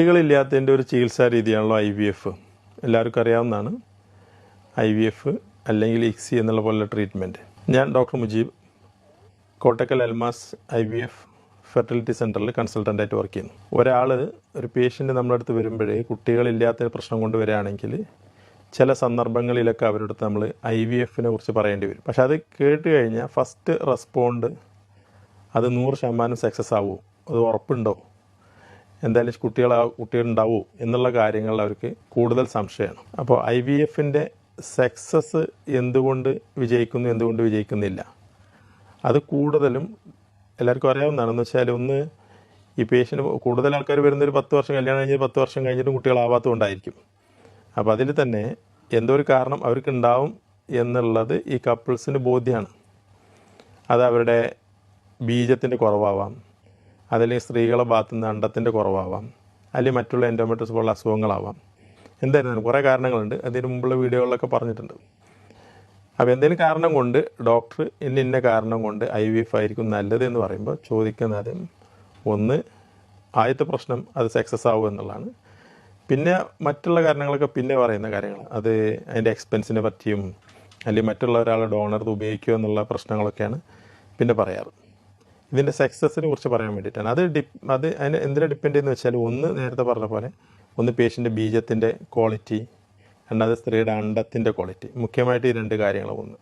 കുട്ടികളില്ലാത്തതിന്റെ ഒരു ചികിത്സാ രീതിയാണല്ലോ I V F. എല്ലാവർക്കും അറിയാവുന്നതാണ്. ഐ വി എഫ് അല്ലെങ്കിൽ ഇക്സി എന്നുള്ള പോലുള്ള ട്രീറ്റ്മെന്റ് ഞാൻ doctor Mujeeb Kottakkal Almas I V F fertility സെന്ററിൽ കൺസൾട്ടന്റായിട്ട് വർക്ക് ചെയ്യുന്നു. ഒരാൾ ഒരു പേഷ്യന്റ് നമ്മുടെ അടുത്ത് വരുമ്പോഴേ കുട്ടികളില്ലാത്ത പ്രശ്നം കൊണ്ട് വരികയാണെങ്കിൽ ചില സന്ദർഭങ്ങളിലൊക്കെ അവരുടെ അടുത്ത് നമ്മൾ ഐ വി എഫിനെ കുറിച്ച് പറയേണ്ടി വരും. പക്ഷേ അത് കേട്ട് കഴിഞ്ഞാൽ ഫസ്റ്റ് റെസ്പോണ്ട് അത് നൂറ് ശതമാനം സക്സസ് ആവുമോ അത് ഉറപ്പുണ്ടോ എന്തായാലും കുട്ടികൾ കുട്ടികളുണ്ടാവൂ എന്നുള്ള കാര്യങ്ങളിൽ അവർക്ക് കൂടുതൽ സംശയമാണ്. അപ്പോൾ ഐ വി എഫിന്റെ സക്സസ് എന്തുകൊണ്ട് വിജയിക്കുന്നു എന്തുകൊണ്ട് വിജയിക്കുന്നില്ല? അത് കൂടുതലും എല്ലാവർക്കും അറിയാവുന്നതാണെന്ന് വെച്ചാൽ ഒന്ന് ഈ പേഷ്യന്റ് കൂടുതൽ ആൾക്കാർ വരുന്ന ഒരു പത്ത് വർഷം കല്യാണം കഴിഞ്ഞ് പത്ത് വർഷം കഴിഞ്ഞിട്ടും കുട്ടികളാവാത്തതുകൊണ്ടായിരിക്കും അപ്പോൾ അതിൽ തന്നെ എന്തോ ഒരു കാരണം അവർക്ക് ഉണ്ടാവും എന്നുള്ളത് ഈ കപ്പിൾസിന് ബോധ്യമാണ്. അത് അവരുടെ ബീജത്തിന്റെ കുറവാവാം. അതല്ലെങ്കിൽ സ്ത്രീകളെ ഭാഗത്തു നിന്ന് അണ്ടത്തിന്റെ കുറവാവാം. അല്ലെങ്കിൽ മറ്റുള്ള എൻഡോമെട്രിസ് പോലുള്ള അസുഖങ്ങളാവാം. എന്തായിരുന്നാലും കുറേ കാരണങ്ങളുണ്ട്. അതിന് മുമ്പുള്ള വീഡിയോകളിലൊക്കെ പറഞ്ഞിട്ടുണ്ട്. അപ്പോൾ എന്തെങ്കിലും കാരണം കൊണ്ട് ഡോക്ടർ ഇന്ന ഇന്ന കാരണം കൊണ്ട് ഐ വി എഫ് ആയിരിക്കും നല്ലത് എന്ന് പറയുമ്പോൾ ചോദിക്കുന്നത് ഒന്ന് ആദ്യത്തെ പ്രശ്നം അത് സക്സസ് ആവും എന്നുള്ളതാണ്. പിന്നെ മറ്റുള്ള കാരണങ്ങളൊക്കെ പിന്നെ പറയുന്ന കാര്യങ്ങൾ. അത് അതിന്റെ എക്സ്പെൻസിനെ പറ്റിയും അല്ലെങ്കിൽ മറ്റുള്ള ഒരാളെ ഡോണർ ഉപയോഗിക്കുക എന്നുള്ള പ്രശ്നങ്ങളൊക്കെയാണ് പിന്നെ പറയാറ്. ഇതിന്റെ സക്സസിനെ കുറിച്ച് പറയാൻ വേണ്ടിയിട്ടാണ്. അത് ഡിപ് അത് അതിന് എന്തിനെ ഡിപ്പെൻഡ് ചെയ്യുന്നത് വെച്ചാൽ ഒന്ന് നേരത്തെ പറഞ്ഞ പോലെ ഒന്ന് പേഷ്യന്റെ ബീജത്തിന്റെ ക്വാളിറ്റി രണ്ടാമത് സ്ത്രീയുടെ അണ്ടത്തിന്റെ ക്വാളിറ്റി മുഖ്യമായിട്ട് ഈ രണ്ട് കാര്യങ്ങൾ ഒന്ന്.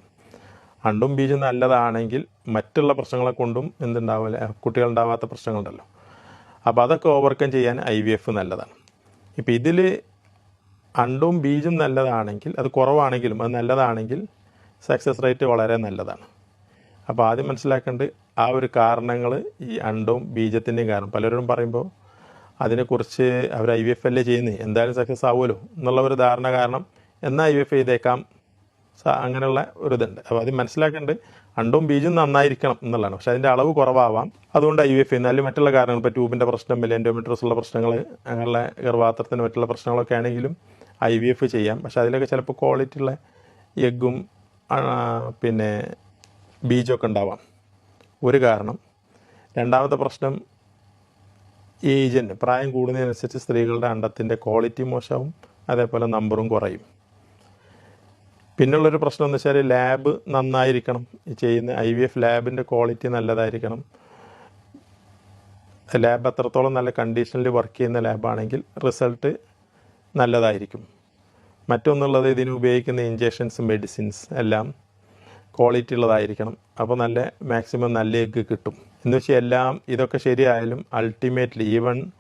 അണ്ടും ബീജം നല്ലതാണെങ്കിൽ മറ്റുള്ള പ്രശ്നങ്ങളെ കൊണ്ടും എന്തുണ്ടാവില്ല കുട്ടികളുണ്ടാവാത്ത പ്രശ്നങ്ങളുണ്ടല്ലോ. അപ്പോൾ അതൊക്കെ ഓവർകം ചെയ്യാൻ ഐ വി എഫ് നല്ലതാണ്. ഇപ്പോൾ ഇതിൽ അണ്ടും ബീജും നല്ലതാണെങ്കിൽ അത് കുറവാണെങ്കിലും അത് നല്ലതാണെങ്കിൽ സക്സസ് റേറ്റ് വളരെ നല്ലതാണ്. അപ്പോൾ ആദ്യം മനസ്സിലാക്കേണ്ടത് ആ ഒരു കാരണങ്ങൾ ഈ അണ്ടവും ബീജത്തിന്റെയും കാരണം. പലരും പറയുമ്പോൾ അതിനെക്കുറിച്ച് അവർ ഐ വി എഫ് അല്ലേ ചെയ്യുന്നത് എന്തായാലും സക്സസ് ആവുമല്ലോ എന്നുള്ള ഒരു ധാരണ കാരണം എന്നാൽ ഐ വി എഫ് ചെയ്തേക്കാം. അങ്ങനെയുള്ള ഒരു ഇതുണ്ട്. അപ്പോൾ അത് മനസ്സിലാക്കേണ്ടത് അണ്ടവും ബീജും നന്നായിരിക്കണം എന്നുള്ളതാണ്. പക്ഷേ അതിന്റെ അളവ് കുറവാവാം. അതുകൊണ്ട് ഐ വി എഫ് ചെയ്യുന്നത്. അല്ലെങ്കിൽ മറ്റുള്ള കാരണങ്ങൾ ഇപ്പോൾ ട്യൂബിന്റെ പ്രശ്നം എൻഡോമെട്രസ് ഉള്ള പ്രശ്നങ്ങൾ അങ്ങനെയുള്ള ഗർഭാത്രത്തിന് മറ്റുള്ള പ്രശ്നങ്ങളൊക്കെ ആണെങ്കിലും ഐ വി എഫ് ചെയ്യാം. പക്ഷേ അതിലൊക്കെ ചിലപ്പോൾ ക്വാളിറ്റി ഉള്ള എഗ്ഗും പിന്നെ ബീജമൊക്കെ ഉണ്ടാവാം. ഒരു കാരണം. രണ്ടാമത്തെ പ്രശ്നം ഏജന്റ് പ്രായം കൂടുന്നതിനനുസരിച്ച് സ്ത്രീകളുടെ അണ്ടത്തിന്റെ ക്വാളിറ്റി മോശവും അതേപോലെ നമ്പറും കുറയും. പിന്നുള്ളൊരു പ്രശ്നം എന്ന് വെച്ചാൽ ലാബ് നന്നായിരിക്കണം. ചെയ്യുന്ന ഐ വി എഫ് ലാബിന്റെ ക്വാളിറ്റി നല്ലതായിരിക്കണം. ലാബ് അത്രത്തോളം നല്ല കണ്ടീഷനിൽ വർക്ക് ചെയ്യുന്ന ലാബാണെങ്കിൽ റിസൾട്ട് നല്ലതായിരിക്കും. മറ്റൊന്നുള്ളത് ഇതിന് ഉപയോഗിക്കുന്ന ഇഞ്ചക്ഷൻസ് മെഡിസിൻസ് എല്ലാം ക്വാളിറ്റി ഉള്ളതായിരിക്കണം. അപ്പോൾ നല്ല മാക്സിമം നല്ല എഗ്ഗ് കിട്ടും. എന്ന് വെച്ചാൽ എല്ലാം ഇതൊക്കെ ശരിയായാലും അൾട്ടിമേറ്റ്ലി ഈവൺ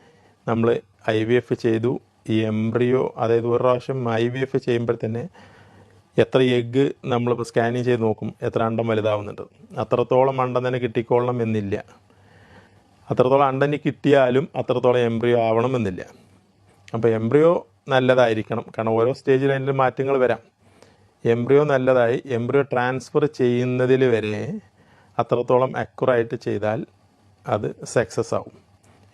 നമ്മൾ ഐ വി എഫ് ചെയ്തു. ഈ എംബ്രിയോ അതായത് ഒരു പ്രാവശ്യം ഐ വി എഫ് ചെയ്യുമ്പോൾ തന്നെ എത്ര എഗ്ഗ് നമ്മളിപ്പോൾ സ്കാനിങ് ചെയ്ത് നോക്കും. എത്ര അണ്ടം വലുതാവുന്നുണ്ട്. അത്രത്തോളം അണ്ടം തന്നെ കിട്ടിക്കോളണം എന്നില്ല. അത്രത്തോളം അണ്ടന് കിട്ടിയാലും അത്രത്തോളം എംബ്രിയോ ആവണമെന്നില്ല അപ്പോൾ എംബ്രിയോ നല്ലതായിരിക്കണം. കാരണം ഓരോ സ്റ്റേജിൽ അതിന്റെ മാറ്റങ്ങൾ വരാം. എംബ്രിയോ നല്ലതായി. എംബ്രിയോ ട്രാൻസ്ഫർ ചെയ്യുന്നതിൽ വരെ അത്രത്തോളം അക്യുറായിട്ട് ചെയ്താൽ അത് സക്സസ് ആവും.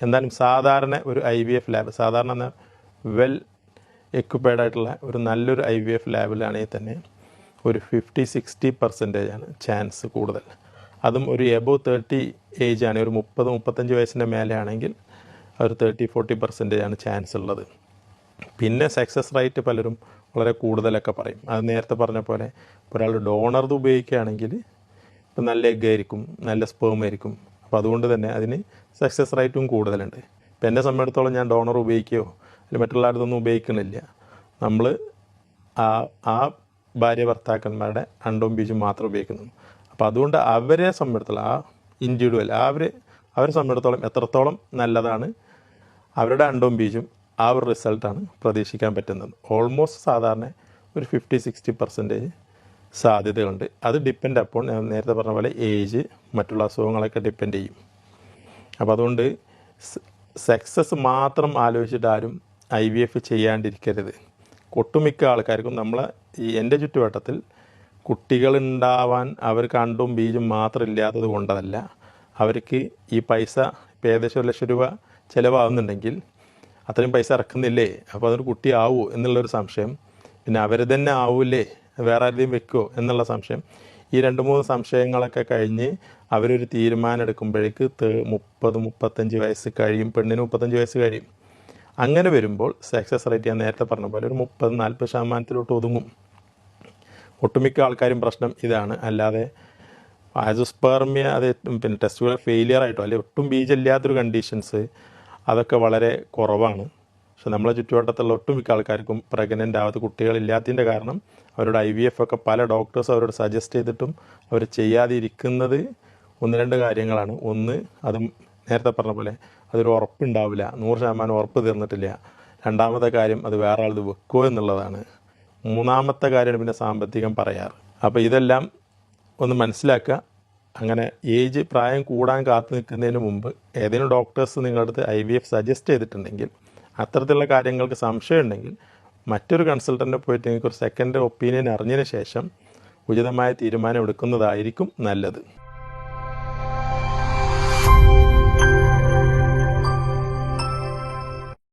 എന്തായാലും സാധാരണ ഒരു ഐ വി എഫ് ലാബ് സാധാരണ വെൽ എക്യുപ്പൈഡ് ആയിട്ടുള്ള ഒരു നല്ലൊരു ഐ വി എഫ് ലാബിലാണെങ്കിൽ തന്നെ ഒരു ഫിഫ്റ്റി സിക്സ്റ്റി പെർസെന്റേജ് ആണ് ചാൻസ് കൂടുതൽ. അതും ഒരു എബോ തേർട്ടി ഏജ് ആണ് ഒരു മുപ്പത് മുപ്പത്തഞ്ച് വയസ്സിന്റെ മേലെ ആണെങ്കിൽ ഒരു തേർട്ടി ഫോർട്ടി പെർസെന്റേജ് ആണ് ചാൻസ് ഉള്ളത്. പിന്നെ സക്സസ് റേറ്റ് പലരും വളരെ കൂടുതലൊക്കെ പറയും. അത് നേരത്തെ പറഞ്ഞ പോലെ ഒരാൾ ഡോണർത് ഉപയോഗിക്കുകയാണെങ്കിൽ ഇപ്പം നല്ല എഗ് ആയിരിക്കും നല്ല സ്പേം ആയിരിക്കും. അപ്പോൾ അതുകൊണ്ട് തന്നെ അതിന് സക്സസ് റേറ്റും കൂടുതലുണ്ട്. ഇപ്പം എന്നെ സംബന്ധിച്ചിടത്തോളം ഞാൻ ഡോണർ ഉപയോഗിക്കുകയോ അല്ലെങ്കിൽ മറ്റുള്ള ആളതൊന്നും ഉപയോഗിക്കണില്ല നമ്മൾ ആ ആ ഭാര്യ ഭർത്താക്കന്മാരുടെ അണ്ടവും ബീജും മാത്രം ഉപയോഗിക്കുന്നു. അപ്പോൾ അതുകൊണ്ട് അവരെ സംബന്ധിച്ചിടത്തോളം ആ ഇൻഡിവിജ്വൽ അവർ അവരെ സംബന്ധിച്ചിടത്തോളം എത്രത്തോളം നല്ലതാണ് അവരുടെ അണ്ടവും ബീജും ആ ഒരു റിസൾട്ടാണ് പ്രതീക്ഷിക്കാൻ പറ്റുന്നത്. ഓൾമോസ്റ്റ് സാധാരണ ഒരു ഫിഫ്റ്റി സിക്സ്റ്റി പെർസെന്റേജ് സാധ്യതയുണ്ട് അത് ഡിപ്പെൻഡ് അപ്പോൾ ഞാൻ നേരത്തെ പറഞ്ഞ പോലെ ഏജ് മറ്റുള്ള അസുഖങ്ങളൊക്കെ ഡിപ്പെൻഡ് ചെയ്യും. അപ്പോൾ അതുകൊണ്ട് സക്സസ് മാത്രം ആലോചിച്ചിട്ട് ആരും ഐ വി എഫ് ചെയ്യാണ്ടിരിക്കരുത്. ഒട്ടുമിക്ക ആൾക്കാർക്കും നമ്മൾ ഈ എന്റെ ചുറ്റുവട്ടത്തിൽ കുട്ടികളുണ്ടാവാൻ അവർ കണ്ടും ബീജും മാത്രം ഇല്ലാത്തത് കൊണ്ടതല്ല. അവർക്ക് ഈ പൈസ ഏകദേശം ഒരു ലക്ഷം രൂപ ചിലവാകുന്നുണ്ടെങ്കിൽ അത്രയും പൈസ ഇറക്കുന്നില്ലേ? അപ്പോൾ അതൊരു കുട്ടി ആവുമോ എന്നുള്ളൊരു സംശയം. പിന്നെ അവർ തന്നെ ആവൂലേ? വേറെ ആരെയും വെക്കുമോ എന്നുള്ള സംശയം. ഈ രണ്ട് മൂന്ന് സംശയങ്ങളൊക്കെ കഴിഞ്ഞ് അവരൊരു തീരുമാനം എടുക്കുമ്പോഴേക്ക് മുപ്പത് മുപ്പത്തഞ്ച് വയസ്സ് കഴിയും പെണ്ണിന് മുപ്പത്തഞ്ച് വയസ്സ് കഴിയും. അങ്ങനെ വരുമ്പോൾ സക്സസ് റേറ്റ് ഞാൻ നേരത്തെ പറഞ്ഞ പോലെ ഒരു മുപ്പത് നാൽപ്പത് ശതമാനത്തിലോട്ട് ഒതുങ്ങും. ഒട്ടുമിക്ക ആൾക്കാരും പ്രശ്നം ഇതാണ്. അല്ലാതെ ആസോസ്പേർമിയ അത് പിന്നെ ടെസ്റ്റുകൾ ഫെയിലിയർ ആയിട്ടോ അല്ലെങ്കിൽ ഒട്ടും ബീജമില്ലാത്തൊരു കണ്ടീഷൻസ് അതൊക്കെ വളരെ കുറവാണ്. പക്ഷെ നമ്മളെ ചുറ്റുവട്ടത്തുള്ള ഒട്ടുമിക്ക ആൾക്കാർക്കും പ്രഗ്നന്റ് ആവാത്ത കുട്ടികളില്ലാത്തതിന്റെ കാരണം അവരുടെ ഐ വി എഫ് ഒക്കെ പല ഡോക്ടേഴ്സ് അവരോട് സജസ്റ്റ് ചെയ്തിട്ടും അവർ ചെയ്യാതിരിക്കുന്നത് ഒന്ന് രണ്ട് കാര്യങ്ങളാണ്. ഒന്ന് അത് നേരത്തെ പറഞ്ഞ പോലെ അതൊരു ഉറപ്പുണ്ടാവില്ല. നൂറ് ശതമാനം ഉറപ്പ് തീർന്നിട്ടില്ല. രണ്ടാമത്തെ കാര്യം അത് വേറെ ആൾ ഇത് വെക്കുമോ എന്നുള്ളതാണ്. മൂന്നാമത്തെ കാര്യമാണ് പിന്നെ സാമ്പത്തികം പറയാറ്. അപ്പോൾ ഇതെല്ലാം ഒന്ന് മനസ്സിലാക്കുക. അങ്ങനെ ഏജ് പ്രായം കൂടാൻ കാത്തു നിൽക്കുന്നതിന് മുമ്പ് ഏതെങ്കിലും ഡോക്ടേഴ്സ് നിങ്ങളുടെ അടുത്ത് ഐ വി എഫ് സജസ്റ്റ് ചെയ്തിട്ടുണ്ടെങ്കിൽ അത്തരത്തിലുള്ള കാര്യങ്ങൾക്ക് സംശയം ഉണ്ടെങ്കിൽ മറ്റൊരു കൺസൾട്ടന്റെ പോയിട്ട് നിങ്ങൾക്ക് ഒരു സെക്കൻഡ് ഒപ്പീനിയൻ അറിഞ്ഞതിന് ശേഷം ഉചിതമായ തീരുമാനം എടുക്കുന്നതായിരിക്കും നല്ലത്.